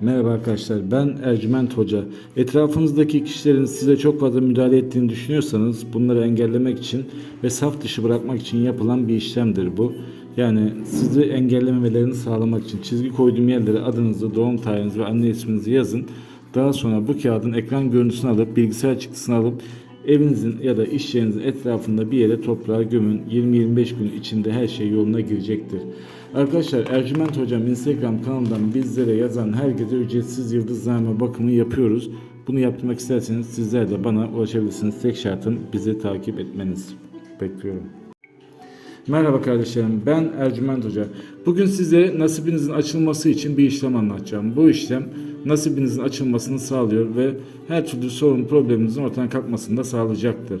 Merhaba arkadaşlar ben Ercüment Hoca. Etrafınızdaki kişilerin size çok fazla müdahale ettiğini düşünüyorsanız bunları engellemek için ve saf dışı bırakmak için yapılan bir işlemdir bu. Yani sizi engellememelerini sağlamak için çizgi koyduğum yerlere adınızı, doğum tarihinizi ve anne isminizi yazın. Daha sonra bu kağıdın ekran görüntüsünü alıp bilgisayar çıktısını alıp evinizin ya da iş yerinizin etrafında bir yere toprağa gömün. 20-25 gün içinde her şey yoluna girecektir. Arkadaşlar Ercüment Hocam Instagram kanalından bizlere yazan herkese ücretsiz yıldızlama bakımı yapıyoruz. Bunu yaptırmak isterseniz sizler de bana ulaşabilirsiniz. Tek şartım bizi takip etmeniz. Bekliyorum. Merhaba kardeşlerim ben Ercüment Hoca. Bugün size nasibinizin açılması için bir işlem anlatacağım. Bu işlem nasibinizin açılmasını sağlıyor ve her türlü sorun probleminizin ortadan kalkmasını da sağlayacaktır.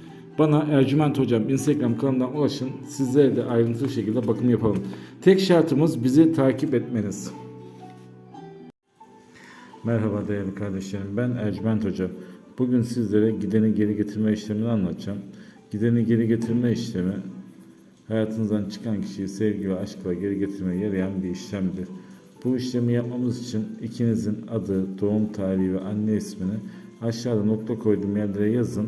bana Ercüment Hocam Instagram kanalımdan ulaşın. Sizlere de ayrıntılı şekilde bakım yapalım. Tek şartımız bizi takip etmeniz. Merhaba değerli kardeşlerim. Ben Ercüment Hoca. Bugün sizlere gideni geri getirme işlemini anlatacağım. Gideni geri getirme işlemi hayatınızdan çıkan kişiyi sevgi ve aşkla geri getirmeye yarayan bir işlemdir. Bu işlemi yapmamız için ikinizin adı, doğum tarihi ve anne ismini aşağıda nokta koyduğum yerlere yazın